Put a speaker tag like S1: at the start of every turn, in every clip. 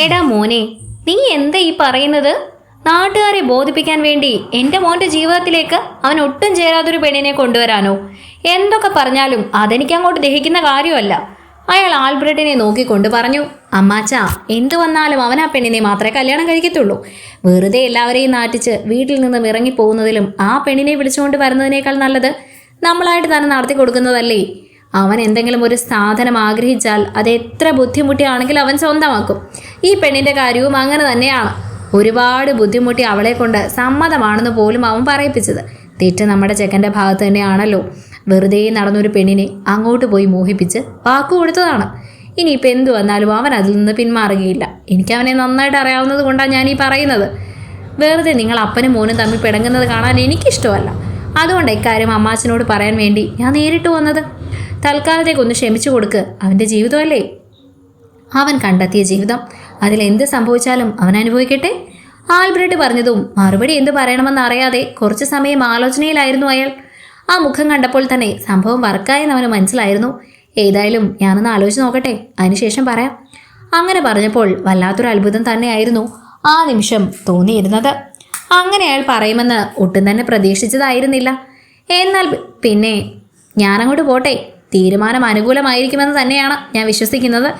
S1: എടാ മോനെ നീ എന്താ ഈ പറയുന്നത്? നാട്ടുകാരെ ബോധിപ്പിക്കാൻ വേണ്ടി എന്റെ മോന്റെ ജീവിതത്തിലേക്ക് അവൻ ഒട്ടും ചേരാത്തൊരു പെണ്ണിനെ കൊണ്ടുവരാനോ? എന്തൊക്കെ പറഞ്ഞാലും അതെനിക്ക് അങ്ങോട്ട് ദഹിക്കുന്ന കാര്യമല്ല. അയാൾ ആൽബ്രട്ടിനെ നോക്കിക്കൊണ്ട് പറഞ്ഞു അമ്മാച്ച എന്തു വന്നാലും അവൻ ആ പെണ്ണിനെ മാത്രമേ കല്യാണം കഴിക്കത്തുള്ളൂ. വെറുതെ എല്ലാവരെയും നാട്ടിച്ച് വീട്ടിൽ നിന്നും ഇറങ്ങിപ്പോകുന്നതിലും ആ പെണ്ണിനെ വിളിച്ചുകൊണ്ട് വരുന്നതിനേക്കാൾ നല്ലത് നമ്മളായിട്ട് തന്നെ നടത്തി കൊടുക്കുന്നതല്ലേ അവൻ എന്തെങ്കിലും ഒരു സാധനം ആഗ്രഹിച്ചാൽ അത് എത്ര ബുദ്ധിമുട്ടിയാണെങ്കിലും അവൻ സ്വന്തമാക്കും. ഈ പെണ്ണിന്റെ കാര്യവും അങ്ങനെ തന്നെയാണ്. ഒരുപാട് ബുദ്ധിമുട്ടി അവളെ കൊണ്ട് സമ്മതമാണെന്ന് പോലും അവൻ പറയിപ്പിച്ചത്. തെറ്റ് നമ്മുടെ ചെക്കന്റെ ഭാഗത്ത് തന്നെയാണല്ലോ. വെറുതെ നടന്നൊരു പെണ്ണിനെ അങ്ങോട്ട് പോയി മോഹിപ്പിച്ച് വാക്കു കൊടുത്തതാണ്. ഇനിയിപ്പോൾ എന്തു വന്നാലും അവൻ അതിൽ നിന്ന് പിന്മാറുകയില്ല. എനിക്ക് അവനെ നന്നായിട്ട് അറിയാവുന്നത് കൊണ്ടാണ് ഞാൻ ഈ പറയുന്നത്. വെറുതെ നിങ്ങൾ അപ്പനും മോനും തമ്മിൽ പിടങ്ങുന്നത് കാണാൻ എനിക്കിഷ്ടമല്ല. അതുകൊണ്ട് ഇക്കാര്യം അമ്മാച്ചനോട് പറയാൻ വേണ്ടി ഞാൻ നേരിട്ട് വന്നത്? തൽക്കാലത്തേക്കൊന്ന് ക്ഷമിച്ചു കൊടുക്ക്. അവന്റെ ജീവിതമല്ലേ? അവൻ കണ്ടെത്തിയ ജീവിതം. അതിൽ എന്ത് സംഭവിച്ചാലും അവൻ അനുഭവിക്കട്ടെ. ആൽബ്രട്ട് പറഞ്ഞതും മറുപടി എന്ത് പറയണമെന്ന് അറിയാതെ കുറച്ചു സമയം ആലോചനയിലായിരുന്നു അയാൾ. ആ മുഖം കണ്ടപ്പോൾ തന്നെ സംഭവം വർക്കായെന്ന് അവന് മനസ്സിലായിരുന്നു. ഏതായാലും ഞാനൊന്ന് ആലോചിച്ച് നോക്കട്ടെ. അതിനുശേഷം പറയാം. അങ്ങനെ പറഞ്ഞപ്പോൾ വല്ലാത്തൊരു അത്ഭുതം തന്നെയായിരുന്നു ആ നിമിഷം തോന്നിയിരുന്നത്. അങ്ങനെ അയാൾ പറയുമെന്ന് ഒട്ടും തന്നെ പ്രതീക്ഷിച്ചതായിരുന്നില്ല. എന്നാൽ പിന്നെ ഞാനങ്ങോട്ട് പോട്ടെ. തീരുമാനം അനുകൂലമായിരിക്കുമെന്ന് തന്നെയാണ് ഞാൻ വിശ്വസിക്കുന്നത്.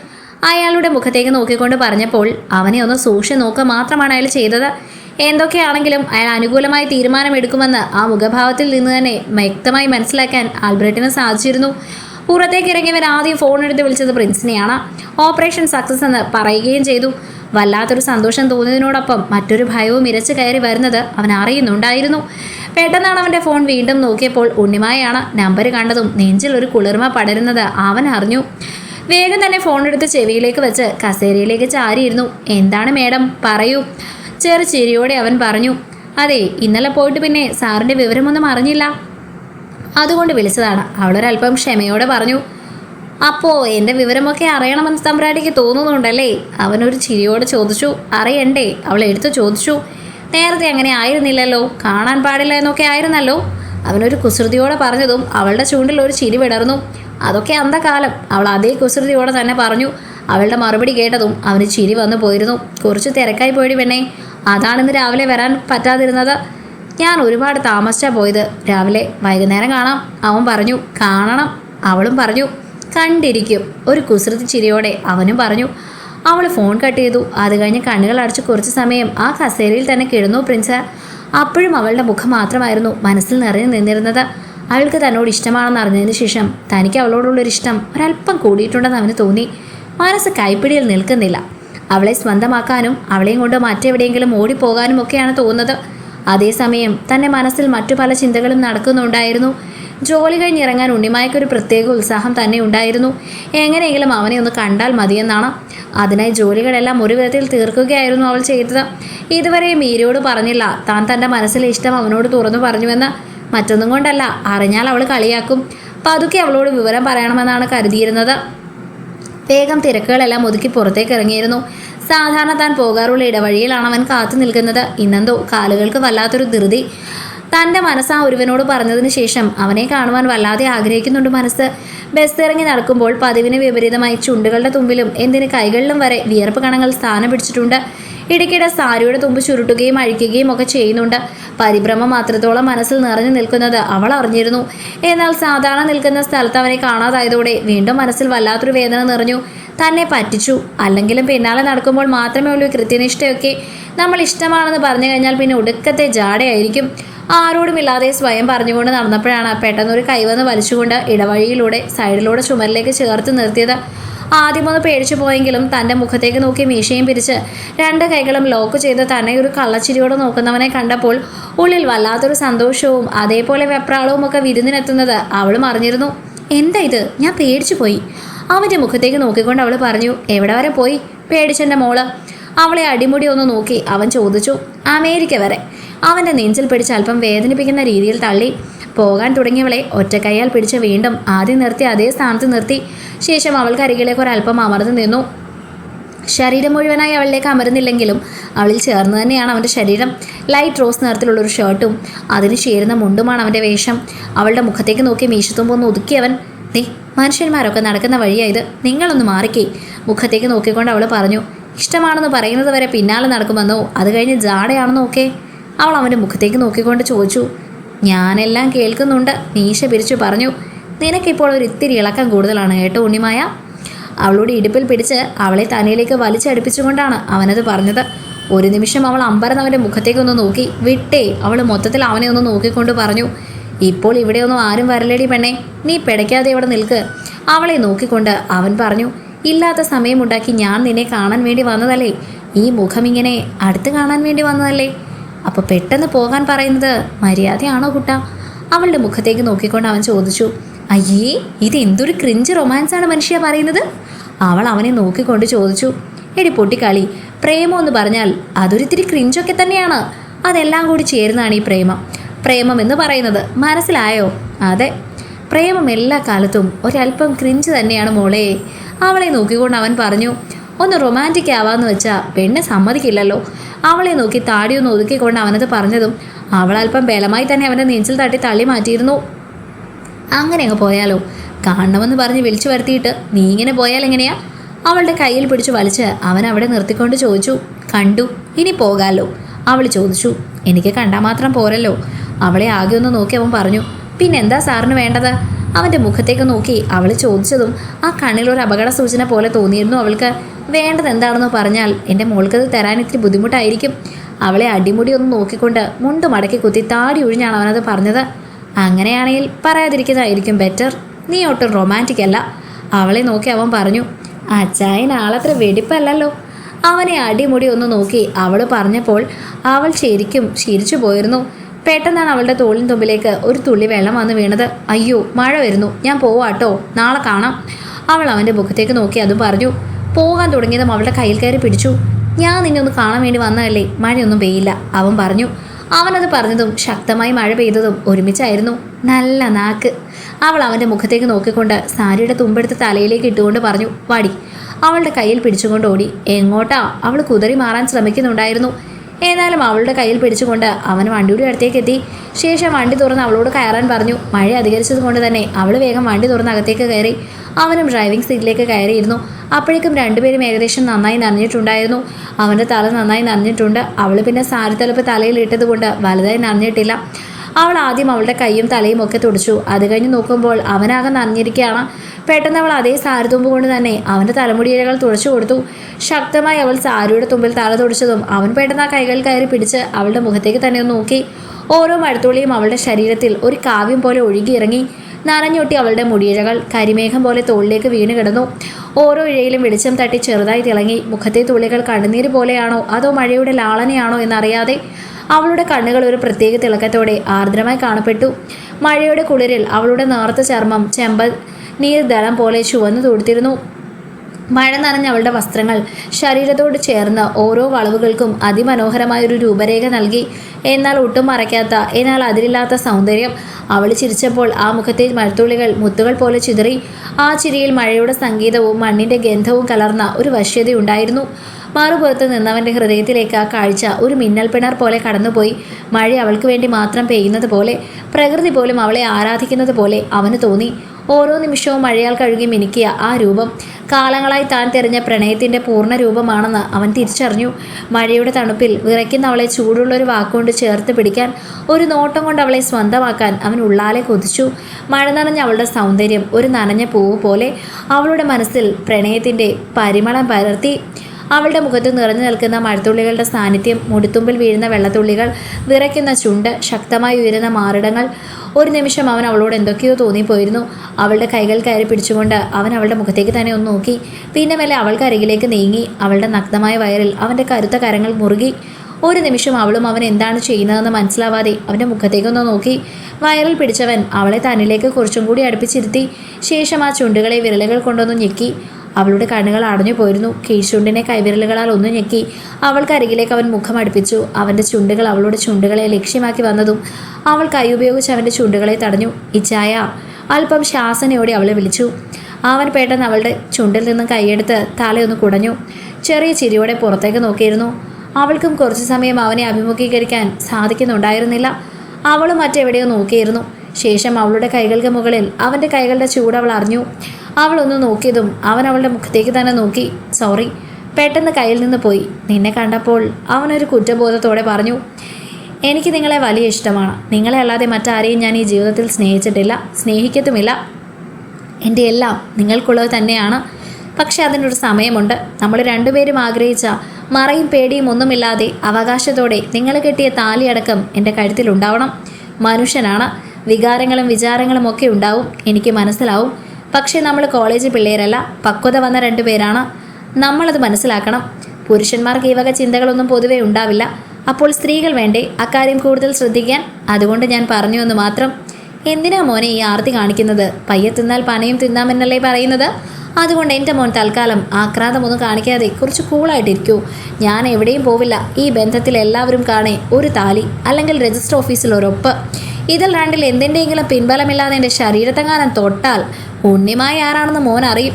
S1: അയാളുടെ മുഖത്തേക്ക് നോക്കിക്കൊണ്ട് പറഞ്ഞപ്പോൾ അവനെ ഒന്ന് സൂക്ഷിച്ച് നോക്കുക മാത്രമാണ് അയാൾ ചെയ്തത്. എന്തൊക്കെയാണെങ്കിലും അയാൾ അനുകൂലമായി തീരുമാനമെടുക്കുമെന്ന് ആ മുഖഭാവത്തിൽ നിന്ന് തന്നെ വ്യക്തമായി മനസ്സിലാക്കാൻ ആൽബ്രട്ടിന് സാധിച്ചിരുന്നു. പുറത്തേക്ക് ഇറങ്ങിയവർ ആദ്യം ഫോൺ എടുത്ത് വിളിച്ചത് പ്രിൻസിനെയാണ്. ഓപ്പറേഷൻ സക്സസ് എന്ന് പറയുകയും ചെയ്തു. വല്ലാത്തൊരു സന്തോഷം തോന്നിയതിനോടൊപ്പം മറ്റൊരു ഭയവും ഇരച്ചു കയറി വരുന്നത് അവൻ അറിയുന്നുണ്ടായിരുന്നു. പെട്ടെന്നാണ് അവന്റെ ഫോൺ വീണ്ടും നോക്കിയപ്പോൾ ഉണ്ണിമായാണ് നമ്പർ കണ്ടതും നെഞ്ചിൽ ഒരു കുളിർമ പടരുന്നത് അവൻ അറിഞ്ഞു. വേഗം തന്നെ ഫോൺ എടുത്ത് ചെവിയിലേക്ക് വെച്ച് കസേരയിലേക്ക് ചാരിയിരുന്നു. എന്താണ് മേഡം? പറയൂ. ചെറു ചിരിയോടെ അവൻ പറഞ്ഞു അതെ ഇന്നലെ പോയിട്ട് പിന്നെ സാറിന്റെ വിവരമൊന്നും അറിഞ്ഞില്ല. അതുകൊണ്ട് വിളിച്ചതാണ്. അവളൊരല്പം ക്ഷമയോടെ പറഞ്ഞു അപ്പോൾ എന്റെ വിവരമൊക്കെ അറിയണമെന്ന് സമ്രാട്ടിക്ക് തോന്നുന്നുണ്ടല്ലേ? അവനൊരു ചിരിയോടെ ചോദിച്ചു അറിയണ്ടേ? അവൾ എടുത്തു ചോദിച്ചു നേരത്തെ അങ്ങനെ ആയിരുന്നില്ലല്ലോ. കാണാൻ പാടില്ല എന്നൊക്കെ ആയിരുന്നല്ലോ. അവനൊരു കുസൃതിയോടെ പറഞ്ഞതും അവളുടെ ചൂണ്ടിൽ ഒരു ചിരി വിടർന്നു. അതൊക്കെ അന്ധകാലം. അവൾ അതേ കുസൃതിയോടെ തന്നെ പറഞ്ഞു. അവളുടെ മറുപടി കേട്ടതും അവന് ചിരി വന്നു പോയിരുന്നു. കുറച്ച് തിരക്കായി പോയി പെണ്ണേ. അതാണിന്ന് രാവിലെ വരാൻ പറ്റാതിരുന്നത്. ഞാൻ ഒരുപാട് താമസിച്ചാ പോയത്. രാവിലെ വൈകുന്നേരം കാണാം. അവൻ പറഞ്ഞു കാണണം. അവളും പറഞ്ഞു കണ്ടിരിക്കും. ഒരു കുസൃതി ചിരിയോടെ അവനും പറഞ്ഞു അവൾ ഫോൺ കട്ട് ചെയ്തു. അത് കഴിഞ്ഞ് കണ്ണുകൾ അടച്ച് കുറച്ച് സമയം ആ കസേരയിൽ തന്നെ കിടന്നു പ്രിൻസ്. അപ്പോഴും അവളുടെ മുഖം മാത്രമായിരുന്നു മനസ്സിൽ നിറഞ്ഞു നിന്നിരുന്നത്. അവൾക്ക് തന്നോട് ഇഷ്ടമാണെന്ന് അറിഞ്ഞതിന് ശേഷം തനിക്ക് അവളോടുള്ളൊരു ഇഷ്ടം ഒരല്പം കൂടിയിട്ടുണ്ടെന്ന് അവന് തോന്നി. മനസ്സ് കൈപ്പിടിയിൽ നിൽക്കുന്നില്ല. അവളെ സ്വന്തമാക്കാനും അവളെയും കൊണ്ട് മറ്റെവിടെയെങ്കിലും ഓടിപ്പോകാനും ഒക്കെയാണ് തോന്നുന്നത്. അതേസമയം തന്റെ മനസ്സിൽ മറ്റു പല ചിന്തകളും നടക്കുന്നുണ്ടായിരുന്നു. ജോലി കഴിഞ്ഞിറങ്ങാൻ ഉണ്ണിമായ്ക്കൊരു പ്രത്യേക ഉത്സാഹം തന്നെ ഉണ്ടായിരുന്നു. എങ്ങനെയെങ്കിലും അവനെ ഒന്ന് കണ്ടാൽ മതിയെന്നാണ് അതിനായി ജോലികളെല്ലാം ഒരു വിധത്തിൽ തീർക്കുകയായിരുന്നു അവൾ ചെയ്തത്. ഇതുവരെ മീരയോട് പറഞ്ഞില്ല. താൻ തന്റെ മനസ്സിലെ ഇഷ്ടം അവനോട് തുറന്നു പറഞ്ഞുവെന്ന്. മറ്റൊന്നും കൊണ്ടല്ല. അറിഞ്ഞാൽ അവൾ കളിയാക്കും. പതുക്കെ അവളോട് വിവരം പറയണമെന്നാണ് കരുതിയിരുന്നത്. വേഗം തിരക്കുകളെല്ലാം ഒതുക്കി പുറത്തേക്ക് ഇറങ്ങിയിരുന്നു. സാധാരണ താൻ പോകാറുള്ള ഇടവഴിയിലാണ് അവൻ കാത്തു നിൽക്കുന്നത്. ഇന്നെന്തോ കാലുകൾക്ക് വല്ലാത്തൊരു ധൃതി. തന്റെ മനസ്സ് ആ ഒരുവനോട് പറഞ്ഞതിന് ശേഷം അവനെ കാണുവാൻ വല്ലാതെ ആഗ്രഹിക്കുന്നുണ്ട് മനസ്സ്. ബസ് ഇറങ്ങി നടക്കുമ്പോൾ പതിവിന് വിപരീതമായി ചുണ്ടുകളുടെ തുമ്പിലും എന്തിന് കൈകളിലും വരെ വിയർപ്പ് കണങ്ങൾ സ്ഥാനം പിടിച്ചിട്ടുണ്ട്. ഇടയ്ക്കിടെ സാരിയുടെ തുമ്പ് ചുരുട്ടുകയും അഴിക്കുകയും ഒക്കെ ചെയ്യുന്നുണ്ട്. പരിഭ്രമം മാത്രത്തോളം മനസ്സിൽ നിറഞ്ഞു നിൽക്കുന്നത് അവൾ അറിഞ്ഞിരുന്നു. എന്നാൽ സാധാരണ നിൽക്കുന്ന സ്ഥലത്ത് അവനെ കാണാതായതോടെ വീണ്ടും മനസ്സിൽ വല്ലാത്തൊരു വേദന നിറഞ്ഞു. തന്നെ പറ്റിച്ചു. അല്ലെങ്കിലും പിന്നാലെ നടക്കുമ്പോൾ മാത്രമേ ഉള്ളൂ കൃത്യനിഷ്ഠയൊക്കെ. നമ്മൾ ഇഷ്ടമാണെന്ന് പറഞ്ഞു കഴിഞ്ഞാൽ പിന്നെ ഒടുക്കത്തെ ജാടയായിരിക്കും. ആരോടുമില്ലാതെ സ്വയം പറഞ്ഞുകൊണ്ട് നടന്നപ്പോഴാണ് പെട്ടെന്ന് ഒരു കൈവന്ന് വലിച്ചുകൊണ്ട് ഇടവഴിയിലൂടെ സൈഡിലൂടെ ചുമരിലേക്ക് ചേർത്ത് നിർത്തിയത്. ആദ്യമൊന്ന് പേടിച്ചു പോയെങ്കിലും തന്റെ മുഖത്തേക്ക് നോക്കി മീശയും പിരിച്ച് രണ്ട് കൈകളും ലോക്ക് ചെയ്ത് തന്നെ ഒരു കള്ളച്ചിരിയോടെ നോക്കുന്നവനെ കണ്ടപ്പോൾ ഉള്ളിൽ വല്ലാത്തൊരു സന്തോഷവും അതേപോലെ വെപ്രാളവും ഒക്കെ വിരുന്നിനെത്തുന്നത് അവളും അറിഞ്ഞിരുന്നു. എന്താ ഇത്? ഞാൻ പേടിച്ചു പോയി. അവന്റെ മുഖത്തേക്ക് നോക്കിക്കൊണ്ട് അവൾ പറഞ്ഞു എവിടെ വരെ പോയി? പേടിച്ചെന്റെ മോൾ. അവളെ അടിമുടി ഒന്ന് നോക്കി അവൻ ചോദിച്ചു അമേരിക്ക വരെ? അവന്റെ നെഞ്ചിൽ പിടിച്ച് അല്പം വേദനിപ്പിക്കുന്ന രീതിയിൽ തള്ളി. പോകാൻ തുടങ്ങിയവളെ ഒറ്റക്കൈയാൽ പിടിച്ച് വീണ്ടും ആദ്യം നിർത്തി അതേ സ്ഥാനത്ത് നിർത്തി. ശേഷം അവൾക്ക് അരികിലേക്ക് ഒരല്പം അമർന്നു നിന്നു. ശരീരം മുഴുവനായി അവളിലേക്ക് അമരുന്നില്ലെങ്കിലും അവളിൽ ചേർന്ന് തന്നെയാണ് അവന്റെ ശരീരം. ലൈറ്റ് റോസ് നിറത്തിലുള്ള ഒരു ഷർട്ടും അതിന് ചേരുന്ന മുണ്ടുമാണ് അവന്റെ വേഷം. അവളുടെ മുഖത്തേക്ക് നോക്കി മീശത്തുമ്പൊന്ന് ഒതുക്കിയവൻ നീ മനുഷ്യന്മാരൊക്കെ നടക്കുന്ന വഴിയായത് നിങ്ങളൊന്ന് മാറിക്കേ. മുഖത്തേക്ക് നോക്കിക്കൊണ്ട് അവൾ പറഞ്ഞു ഇഷ്ടമാണെന്ന് പറയുന്നത് വരെ പിന്നാലെ നടക്കുമെന്നോ? അത് കഴിഞ്ഞ് ജാടയാണെന്നോ ഒക്കെ? അവൾ അവന്റെ മുഖത്തേക്ക് നോക്കിക്കൊണ്ട് ചോദിച്ചു ഞാനെല്ലാം കേൾക്കുന്നുണ്ട്. മീശ പിരിച്ചു പറഞ്ഞു. നിനക്കിപ്പോൾ ഒരു ഇത്തിരി ഇളക്കം കൂടുതലാണ് കേട്ടോ ഉണ്ണിമായ. അവളുടെ ഇടുപ്പിൽ പിടിച്ച് അവളെ തലയിലേക്ക് വലിച്ചടുപ്പിച്ചുകൊണ്ടാണ് അവനത് പറഞ്ഞത്. ഒരു നിമിഷം അവൾ അമ്പരന്നവന്റെ മുഖത്തേക്കൊന്ന് നോക്കി. വിട്ടേ അവൾ മൊത്തത്തിൽ അവനെ ഒന്ന് നോക്കിക്കൊണ്ട് പറഞ്ഞു ഇപ്പോൾ ഇവിടെയൊന്നും ആരും വരലേടി പെണ്ണേ നീ പിടയ്ക്കാതെ ഇവിടെ നിൽക്ക് അവളെ നോക്കിക്കൊണ്ട് അവൻ പറഞ്ഞു ഇല്ലാത്ത സമയമുണ്ടാക്കി ഞാൻ നിന്നെ കാണാൻ വേണ്ടി വന്നതല്ലേ? ഈ മുഖം ഇങ്ങനെ അടുത്ത് കാണാൻ വേണ്ടി വന്നതല്ലേ? അപ്പോൾ പെട്ടെന്ന് പോകാൻ പറയുന്നത് മര്യാദയാണോ കുട്ട? അവളുടെ മുഖത്തേക്ക് നോക്കിക്കൊണ്ട് അവൻ ചോദിച്ചു അയ്യേ ഇത് എന്തൊരു ക്രിഞ്ച് റൊമാൻസ് ആണ് മനുഷ്യ പറയുന്നത്? അവൾ അവനെ നോക്കിക്കൊണ്ട് ചോദിച്ചു എടി പൊട്ടിക്കളി പ്രേമം എന്ന് പറഞ്ഞാൽ അതൊരിത്തിരി ക്രിഞ്ചൊക്കെ തന്നെയാണ്. അതെല്ലാം കൂടി ചേരുന്നതാണ് ഈ പ്രേമം. പ്രേമം എന്ന് പറയുന്നത് മനസ്സിലായോ? അതെ. പ്രേമം എല്ലാ കാലത്തും ഒരല്പം ക്രിഞ്ച് തന്നെയാണ് മോളെ. അവളെ നോക്കിക്കൊണ്ട് അവൻ പറഞ്ഞു ഒന്ന് റൊമാന്റിക് ആവാന്ന് വെച്ചാൽ പെണ്ണ് സമ്മതിക്കില്ലല്ലോ. അവളെ നോക്കി താടിയൊന്ന് ഒതുക്കിക്കൊണ്ട് അവനത് പറഞ്ഞതും അവൾ അല്പം ബലമായി തന്നെ അവന്റെ നെഞ്ചിൽ തട്ടി തള്ളി മാറ്റിയിരുന്നു. അങ്ങനെ അങ്ങ് പോയാലോ? കാണണമെന്ന് പറഞ്ഞ് വിളിച്ചു വരുത്തിയിട്ട് നീ ഇങ്ങനെ പോയാൽ എങ്ങനെയാ? അവളുടെ കയ്യിൽ പിടിച്ച് വലിച്ച് അവൻ അവിടെ നിർത്തിക്കൊണ്ട് ചോദിച്ചു കണ്ടു ഇനി പോകാലോ? അവൾ ചോദിച്ചു എനിക്ക് കണ്ടാൽ മാത്രം പോരല്ലോ. അവളെ ആകെ ഒന്ന് നോക്കി അവൻ പറഞ്ഞു പിന്നെന്താ സാറിന് വേണ്ടത്? അവന്റെ മുഖത്തേക്ക് നോക്കി അവൾ ചോദിച്ചതും ആ കണ്ണിൽ ഒരു അപകട സൂചന പോലെ തോന്നിയിരുന്നു അവൾക്ക്. വേണ്ടത് എന്താണെന്ന് പറഞ്ഞാൽ എന്റെ മോൾക്കത് തരാൻ ഇത്തിരി ബുദ്ധിമുട്ടായിരിക്കും. അവളെ അടിമുടി ഒന്ന് നോക്കിക്കൊണ്ട് മുണ്ട് മടക്കി കുത്തി താടി ഒഴിഞ്ഞാണ് അവനത് പറഞ്ഞത്. അങ്ങനെയാണെങ്കിൽ പറയാതിരിക്കുന്നതായിരിക്കും ബെറ്റർ നീ ഒട്ടും റൊമാന്റിക് അല്ല. അവളെ നോക്കി അവൻ പറഞ്ഞു അച്ചായൻ ആളത്ര വെടിപ്പല്ലല്ലോ. അവനെ അടിമുടി ഒന്ന് നോക്കി അവൾ പറഞ്ഞപ്പോൾ അവൾ ശരിക്കും ചിരിച്ചു പോയിരുന്നു. പെട്ടെന്നാണ് അവളുടെ തോളിൻ തുമ്പിലേക്ക് ഒരു തുള്ളി വെള്ളം വന്ന് വീണത്. അയ്യോ മഴ വരുന്നു. ഞാൻ പോവാട്ടോ. നാളെ കാണാം. അവൾ അവന്റെ മുഖത്തേക്ക് നോക്കി അതും പറഞ്ഞു പോകാൻ തുടങ്ങിയതും അവളുടെ കയ്യിൽ കയറി പിടിച്ചു. ഞാൻ നിന്നെ ഒന്ന് കാണാൻ വേണ്ടി വന്നതല്ലേ? മഴയൊന്നും പെയ്യില്ല. അവൻ പറഞ്ഞു. അവനത് പറഞ്ഞതും ശക്തമായി മഴ പെയ്തതും ഒരുമിച്ചായിരുന്നു. നല്ല നാക്ക്. അവൾ അവന്റെ മുഖത്തേക്ക് നോക്കിക്കൊണ്ട് സാരിയുടെ തുമ്പെടുത്ത് തലയിലേക്ക് ഇട്ടുകൊണ്ട് പറഞ്ഞു വാടി. അവളുടെ കയ്യിൽ പിടിച്ചുകൊണ്ട് ഓടി. എങ്ങോട്ടാ? അവൾ കുതിറി മാറാൻ ശ്രമിക്കുന്നുണ്ടായിരുന്നു. ഏതായാലും അവളുടെ കയ്യിൽ പിടിച്ചുകൊണ്ട് അവൻ വണ്ടിയുടെ അടുത്തേക്ക് എത്തി. ശേഷം വണ്ടി തുറന്ന് അവളോട് കയറാൻ പറഞ്ഞു. മഴ അധികരിച്ചത് കൊണ്ട് തന്നെ അവൾ വേഗം വണ്ടി തുറന്ന് അകത്തേക്ക് കയറി. അവനും ഡ്രൈവിംഗ് സീറ്റിലേക്ക് കയറിയിരുന്നു. അപ്പോഴേക്കും രണ്ടുപേരും ഏകദേശം നന്നായി നനഞ്ഞിട്ടുണ്ടായിരുന്നു. അവന്റെ തല നന്നായി നനഞ്ഞിട്ടുണ്ട്. അവൾ പിന്നെ സാരിത്തലപ്പ് തലയിൽ ഇട്ടത് കൊണ്ട് വലുതായി നനഞ്ഞിട്ടില്ല. അവൾ ആദ്യം അവളുടെ കൈയും തലയും ഒക്കെ തുടച്ചു. അത് കഴിഞ്ഞ് നോക്കുമ്പോൾ അവനാകെ നനഞ്ഞിരിക്കുകയാണ്. പെട്ടെന്ന് അവൾ അതേ സാരി തുമ്പ് കൊണ്ട് തന്നെ അവന്റെ തലമുടിയിഴകൾ തുടച്ചു കൊടുത്തു. ശക്തമായി അവൾ സാരിയുടെ തുമ്പിൽ തല തുടച്ചതും അവൻ പെട്ടെന്ന് ആ കൈകൾ കയറി പിടിച്ച് അവളുടെ മുഖത്തേക്ക് തന്നെ നോക്കി. ഓരോ മഴത്തുള്ളിയും അവളുടെ ശരീരത്തിൽ ഒരു കാവ്യം പോലെ ഒഴുകിയിറങ്ങി. നനഞ്ഞൊട്ടി അവളുടെ മുടിയിഴകൾ. കരിമേഘം പോലെ തോളിലേക്ക് വീണ് കിടന്നു. ഓരോ ഇഴയിലും വെളിച്ചം തട്ടി ചെറുതായി തിളങ്ങി. മുഖത്തെ തുള്ളികൾ കണ്ണുനീര് പോലെയാണോ? അതോ മഴയുടെ ലാളനയാണോ എന്നറിയാതെ അവളുടെ കണ്ണുകൾ ഒരു പ്രത്യേക തിളക്കത്തോടെ ആർദ്രമായി കാണപ്പെട്ടു. മഴയുടെ കുളിരിൽ അവളുടെ നേർത്ത ചർമ്മം ചെമ്പ നീർദളം പോലെ ചുവന്നു തുടുത്തിരുന്നു. മഴ നനഞ്ഞ അവളുടെ വസ്ത്രങ്ങൾ ശരീരത്തോട് ചേർന്ന് ഓരോ വളവുകൾക്കും അതിമനോഹരമായ ഒരു രൂപരേഖ നൽകി. എന്നാൽ ഒട്ടും മറയ്ക്കാത്ത എന്നാൽ അതിരില്ലാത്ത സൗന്ദര്യം അവൾ ചിരിച്ചപ്പോൾ ആ മുഖത്തെ മഴത്തുള്ളികൾ മുത്തുകൾ പോലെ ചിതറി. ആ ചിരിയിൽ മഴയുടെ സംഗീതവും മണ്ണിന്റെ ഗന്ധവും കലർന്ന ഒരു വശ്യതയുണ്ടായിരുന്നു മാറുപുറത്ത് നിന്നവന്റെ ഹൃദയത്തിലേക്ക് ആ കാഴ്ച ഒരു മിന്നൽ പിണർ പോലെ കടന്നുപോയി. മഴ അവൾക്ക് വേണ്ടി മാത്രം പെയ്യുന്നത് പോലെ പ്രകൃതി പോലും അവളെ ആരാധിക്കുന്നത് പോലെ അവന് തോന്നി. ഓരോ നിമിഷവും മഴയാൽ കഴുകി മിനുക്കിയ ആ രൂപം കാലങ്ങളായി താൻ തിരഞ്ഞ പ്രണയത്തിന്റെ പൂർണ രൂപമാണെന്ന് അവൻ തിരിച്ചറിഞ്ഞു. മഴയുടെ തണുപ്പിൽ വിറയ്ക്കുന്ന അവളെ ചൂടുള്ളൊരു വാക്കുകൊണ്ട് ചേർത്ത് പിടിക്കാൻ ഒരു നോട്ടം കൊണ്ട് അവളെ സ്വന്തമാക്കാൻ അവൻ ഉള്ളാലെ കൊതിച്ചു. മഴ നനഞ്ഞ അവളുടെ സൗന്ദര്യം ഒരു നനഞ്ഞ പൂവ് പോലെ അവളുടെ മനസ്സിൽ പ്രണയത്തിന്റെ പരിമളം പരർത്തി. അവളുടെ മുഖത്ത് നിറഞ്ഞു നിൽക്കുന്ന മഴത്തുള്ളികളുടെ സാന്നിധ്യം മുടിത്തുമ്പിൽ വീഴുന്ന വെള്ളത്തുള്ളികൾ വിറയ്ക്കുന്ന ചുണ്ട് ശക്തമായി ഉയരുന്ന മാറിടങ്ങൾ ഒരു നിമിഷം അവൻ അവളോട് എന്തൊക്കെയോ തോന്നിപ്പോയിരുന്നു. അവളുടെ കൈകൾ കയറി പിടിച്ചുകൊണ്ട് അവൻ അവളുടെ മുഖത്തേക്ക് തന്നെ ഒന്ന് നോക്കി. പിന്നെ മേലെ അവൾക്ക് അരികിലേക്ക് നീങ്ങി അവളുടെ നഗ്നമായ വയറിൽ അവന്റെ കരുത്ത കരങ്ങൾ മുറുകി. ഒരു നിമിഷം അവളും അവൻ എന്താണ് ചെയ്യുന്നതെന്ന് മനസ്സിലാവാതെ അവന്റെ മുഖത്തേക്കൊന്ന് നോക്കി. വയറിൽ പിടിച്ചവൻ അവളെ തന്നിലേക്ക് കുറച്ചും കൂടി അടുപ്പിച്ചിരുത്തി. ശേഷം ആ ചുണ്ടുകളെ വിരലുകൾ കൊണ്ടൊന്ന് ഞെക്കി. അവളുടെ കണ്ണുകൾ അടഞ്ഞു പോയിരുന്നു. കീഴ്ചുണ്ടിനെ കൈവിരലുകളാൽ ഒന്ന് ഞെക്കി അവൾക്ക് അരികിലേക്ക് അവൻ മുഖം അടുപ്പിച്ചു. അവന്റെ ചുണ്ടുകൾ അവളുടെ ചുണ്ടുകളെ ലക്ഷ്യമാക്കി വന്നതും അവൾ കൈ ഉപയോഗിച്ച് അവന്റെ ചുണ്ടുകളെ തടഞ്ഞു. ഇച്ചായ അല്പം ശാസനയോടെ അവളെ വിളിച്ചു. അവൻ പെട്ടെന്ന് അവളുടെ ചുണ്ടിൽ നിന്നും കൈയെടുത്ത് തലയൊന്ന് കുടഞ്ഞു. ചെറിയ ചിരിയോടെ പുറത്തേക്ക് നോക്കിയിരുന്നു. അവൾക്കും കുറച്ചു സമയം അവനെ അഭിമുഖീകരിക്കാൻ സാധിക്കുന്നുണ്ടായിരുന്നില്ല. അവൾ മറ്റെവിടെയോ നോക്കിയിരുന്നു. ശേഷം അവളുടെ കൈകൾക്ക് മുകളിൽ അവന്റെ കൈകളുടെ ചൂട് അവൾ അറിഞ്ഞു. അവൾ ഒന്ന് നോക്കിയതും അവൻ അവളുടെ മുഖത്തേക്ക് തന്നെ നോക്കി സോറി. പെട്ടെന്ന് കയ്യിൽ നിന്ന് പോയി. നിന്നെ കണ്ടപ്പോൾ അവനൊരു കുറ്റബോധത്തോടെ പറഞ്ഞു എനിക്ക് നിങ്ങളെ വലിയ ഇഷ്ടമാണ്. നിങ്ങളെ അല്ലാതെ മറ്റാരെയും ഞാൻ ഈ ജീവിതത്തിൽ സ്നേഹിച്ചിട്ടില്ല സ്നേഹിക്കത്തുമില്ല. എന്റെ എല്ലാം നിങ്ങൾക്കുള്ളത് തന്നെയാണ്. പക്ഷേ അതിനൊരു സമയമുണ്ട്. നമ്മൾ രണ്ടുപേരും ആഗ്രഹിച്ച മറയും പേടിയും ഒന്നുമില്ലാതെ അവകാശത്തോടെ നിങ്ങൾ കെട്ടിയ താലിയടക്കം എന്റെ കഴുത്തിലുണ്ടാവണം മനുഷ്യനാണ്. വികാരങ്ങളും വിചാരങ്ങളും ഒക്കെ ഉണ്ടാവും. എനിക്ക് മനസ്സിലാവും. പക്ഷേ നമ്മൾ കോളേജ് പിള്ളേരല്ല പക്വത വന്ന രണ്ടു പേരാണ്. നമ്മളത് മനസ്സിലാക്കണം. പുരുഷന്മാർക്ക് ഈ വക ചിന്തകളൊന്നും പൊതുവെ ഉണ്ടാവില്ല. അപ്പോൾ സ്ത്രീകൾ വേണ്ടേ? അക്കാര്യം കൂടുതൽ ശ്രദ്ധിക്കാൻ അതുകൊണ്ട് ഞാൻ പറഞ്ഞു എന്ന് മാത്രം. എന്തിനാ മോനെ ഈ ആർത്തി കാണിക്കുന്നത്? പയ്യെ തിന്നാൽ പനയും തിന്നാമെന്നല്ലേ പറയുന്നത്? അതുകൊണ്ട് എന്റെ മോൻ തൽക്കാലം ആക്രാന്തമൊന്നും കാണിക്കാതെ കുറച്ച് കൂളായിട്ടിരിക്കൂ. ഞാൻ എവിടെയും പോവില്ല. ഈ ബന്ധത്തിൽ എല്ലാവരും കാണേ ഒരു താലി അല്ലെങ്കിൽ രജിസ്റ്റർ ഓഫീസിൽ ഒരൊപ്പ് ഇതിൽ രണ്ടിൽ എന്തിന്റെയെങ്കിലും പിൻബലമില്ലാതെ എന്റെ ശരീരത്തെങ്ങാനും തൊട്ടാൽ ഉണ്ണിമായി ആരാണെന്ന് മോൻ അറിയും.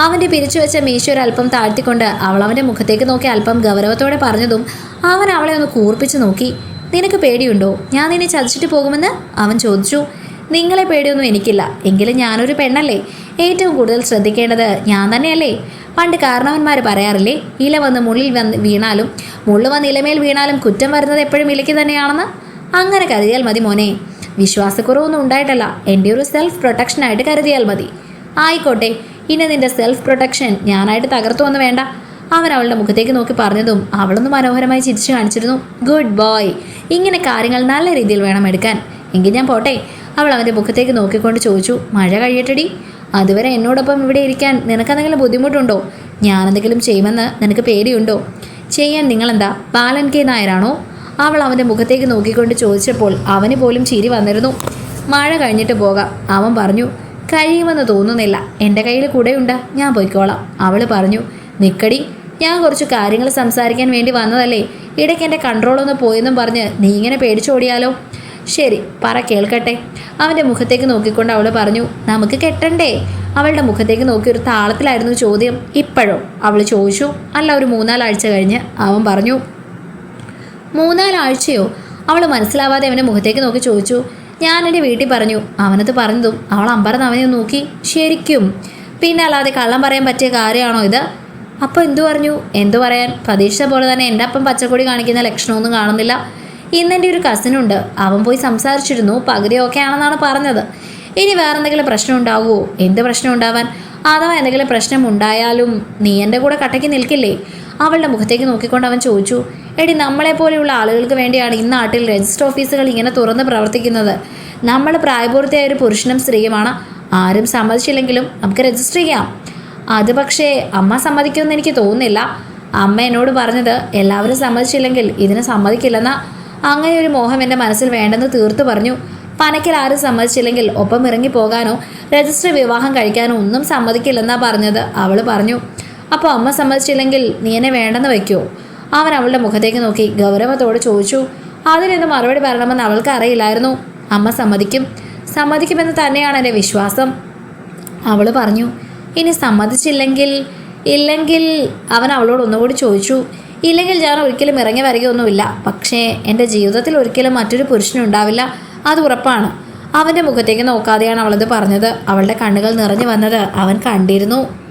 S1: അവന്റെ പിരിച്ചു വെച്ച മീശ അല്പം താഴ്ത്തിക്കൊണ്ട് അവൾ അവന്റെ മുഖത്തേക്ക് നോക്കി അല്പം ഗൗരവത്തോടെ പറഞ്ഞതും അവൻ അവളെ ഒന്ന് കൂർപ്പിച്ച് നോക്കി. നിനക്ക് പേടിയുണ്ടോ? ഞാൻ നിന്നെ ചതിച്ചിട്ട് പോകുമെന്ന്? അവൻ ചോദിച്ചു. നിങ്ങളെ പേടിയൊന്നും എനിക്കില്ല. എങ്കിലും ഞാനൊരു പെണ്ണല്ലേ. ഏറ്റവും കൂടുതൽ ശ്രദ്ധിക്കേണ്ടത് ഞാൻ തന്നെയല്ലേ? പണ്ട് കാരണവന്മാർ പറയാറില്ലേ ഇല വന്ന് മുള്ളിൽ വന്ന് വീണാലും മുള്ളു വന്ന് ഇലമേൽ വീണാലും കുറ്റം വരുന്നത് എപ്പോഴും ഇലയ്ക്ക് തന്നെയാണെന്ന്? അങ്ങനെ കരുതിയാൽ മതി മോനെ. വിശ്വാസക്കുറവൊന്നും ഉണ്ടായിട്ടല്ല. എന്റെ ഒരു സെൽഫ് പ്രൊട്ടക്ഷനായിട്ട് കരുതിയാൽ മതി. ആയിക്കോട്ടെ ഇനി നിന്റെ സെൽഫ് പ്രൊട്ടക്ഷൻ ഞാനായിട്ട് തകർത്തു വന്ന് വേണ്ട. അവൻ അവളുടെ മുഖത്തേക്ക് നോക്കി പറഞ്ഞതും അവളൊന്ന് മനോഹരമായി ചിരിച്ചു കാണിച്ചിരുന്നു. ഗുഡ് ബോയ് ഇങ്ങനെ കാര്യങ്ങൾ നല്ല രീതിയിൽ വേണം എടുക്കാൻ. എങ്കിൽ ഞാൻ പോട്ടെ. അവൾ അവന്റെ മുഖത്തേക്ക് നോക്കിക്കൊണ്ട് ചോദിച്ചു മഴ കഴിയട്ടടി? അതുവരെ എന്നോടൊപ്പം ഇവിടെ ഇരിക്കാൻ നിനക്കെന്തെങ്കിലും ബുദ്ധിമുട്ടുണ്ടോ? ഞാനെന്തെങ്കിലും ചെയ്യുമെന്ന് നിനക്ക് പേടിയുണ്ടോ? ചെയ്യാൻ നിങ്ങളെന്താ? ബാലൻ കെ നായരാണോ? അവൾ അവന്റെ മുഖത്തേക്ക് നോക്കിക്കൊണ്ട് ചോദിച്ചപ്പോൾ അവന് പോലും ചിരി വന്നിരുന്നു. മഴ കഴിഞ്ഞിട്ട് പോകാം അവൻ പറഞ്ഞു. കഴിയുമെന്ന് തോന്നുന്നില്ല എന്റെ കയ്യിൽ കൂടെയുണ്ട് ഞാൻ പോയിക്കോളാം. അവൾ പറഞ്ഞു നിക്കടി ഞാൻ കുറച്ച് കാര്യങ്ങൾ സംസാരിക്കാൻ വേണ്ടി വന്നതല്ലേ ഇടയ്ക്ക് എന്റെ കൺട്രോളൊന്ന് പോയെന്നും പറഞ്ഞ് നീ ഇങ്ങനെ പേടിച്ചോടിയാലോ? ശരി പറ കേൾക്കട്ടെ. അവന്റെ മുഖത്തേക്ക് നോക്കിക്കൊണ്ട് അവൾ പറഞ്ഞു നമുക്ക് കെട്ടണ്ടേ? അവളുടെ മുഖത്തേക്ക് നോക്കി ഒരു താളത്തിലായിരുന്നു ചോദ്യം. ഇപ്പോഴോ? അവൾ ചോദിച്ചു. അല്ല ഒരു മൂന്നാലാഴ്ച കഴിഞ്ഞ് അവൻ പറഞ്ഞു മൂന്നാലാഴ്ചയോ? അവൾ മനസ്സിലാവാതെ അവന്റെ മുഖത്തേക്ക് നോക്കി ചോദിച്ചു. ഞാൻ എന്റെ വീട്ടിൽ പറഞ്ഞു. അവനത് പറഞ്ഞതും അവൾ അമ്പറന്ന് അവനെ നോക്കി. ശരിക്കും. പിന്നെ അല്ലാതെ കള്ളം പറയാൻ പറ്റിയ കാര്യമാണോ ഇത്? അപ്പോൾ എന്തു പറഞ്ഞു? എന്തു പറയാൻ? പ്രതീക്ഷിച്ച പോലെ തന്നെ എന്റെ അപ്പം പച്ചക്കൊടി കാണിക്കുന്ന ലക്ഷണമൊന്നും കാണുന്നില്ല. ഇന്ന് എന്റെ ഒരു കസിനുണ്ട് അവൻ പോയി സംസാരിച്ചിരുന്നു. പകുതി ഓക്കെ ആണെന്നാണ് പറഞ്ഞത്. ഇനി വേറെന്തെങ്കിലും പ്രശ്നം ഉണ്ടാവുമോ? എന്ത് പ്രശ്നം ഉണ്ടാവാൻ? അഥവാ എന്തെങ്കിലും പ്രശ്നം ഉണ്ടായാലും നീ എന്റെ കൂടെ കട്ടയ്ക്ക് നിൽക്കില്ലേ? അവളുടെ മുഖത്തേക്ക് നോക്കിക്കൊണ്ട് അവൻ ചോദിച്ചു എടി നമ്മളെ പോലെയുള്ള ആളുകൾക്ക് വേണ്ടിയാണ് ഈ നാട്ടിൽ രജിസ്റ്റർ ഓഫീസുകൾ ഇങ്ങനെ തുറന്ന് പ്രവർത്തിക്കുന്നത്. നമ്മൾ പ്രായപൂർത്തിയായ ഒരു പുരുഷനും സ്ത്രീയുമാണ്. ആരും സമ്മതിച്ചില്ലെങ്കിലും നമുക്ക് രജിസ്റ്റർ ചെയ്യാം. അത് പക്ഷേ അമ്മ സമ്മതിക്കുമെന്ന് എനിക്ക് തോന്നുന്നില്ല. അമ്മ എന്നോട് പറഞ്ഞത് എല്ലാവരും സമ്മതിച്ചില്ലെങ്കിൽ ഇതിന് സമ്മതിക്കില്ലെന്ന. അങ്ങനെ ഒരു മോഹം എന്റെ മനസ്സിൽ വേണ്ടെന്ന് തീർത്തു പറഞ്ഞു. പനയ്ക്കൽ ആരും സമ്മതിച്ചില്ലെങ്കിൽ ഒപ്പം ഇറങ്ങി പോകാനോ രജിസ്റ്റർ വിവാഹം കഴിക്കാനോ ഒന്നും സമ്മതിക്കില്ലെന്നാ പറഞ്ഞത്. അവൾ പറഞ്ഞു അപ്പോൾ അമ്മ സമ്മതിച്ചില്ലെങ്കിൽ നീ എന്നെ വേണ്ടെന്ന് വയ്ക്കുമോ അവൻ അവളുടെ മുഖത്തേക്ക് നോക്കി ഗൗരവത്തോടെ ചോദിച്ചു അതിനെന്ത് മറുപടി പറയണമെന്ന് അവൾക്ക് അറിയില്ലായിരുന്നു. അമ്മ സമ്മതിക്കും. സമ്മതിക്കുമെന്ന് തന്നെയാണ് എന്റെ വിശ്വാസം. അവൾ പറഞ്ഞു ഇനി സമ്മതിച്ചില്ലെങ്കിൽ ഇല്ലെങ്കിൽ അവൻ അവളോട് ഒന്നുകൂടി ചോദിച്ചു ഇല്ലെങ്കിൽ ഞാൻ ഒരിക്കലും ഇറങ്ങി വരികയൊന്നുമില്ല. പക്ഷേ എന്റെ ജീവിതത്തിൽ ഒരിക്കലും മറ്റൊരു പുരുഷനുണ്ടാവില്ല അത് ഉറപ്പാണ്. അവന്റെ മുഖത്തേക്ക് നോക്കാതെയാണ് അവളത് പറഞ്ഞത്. അവളുടെ കണ്ണുകൾ നിറഞ്ഞു വന്നത് അവൻ കണ്ടിരുന്നു.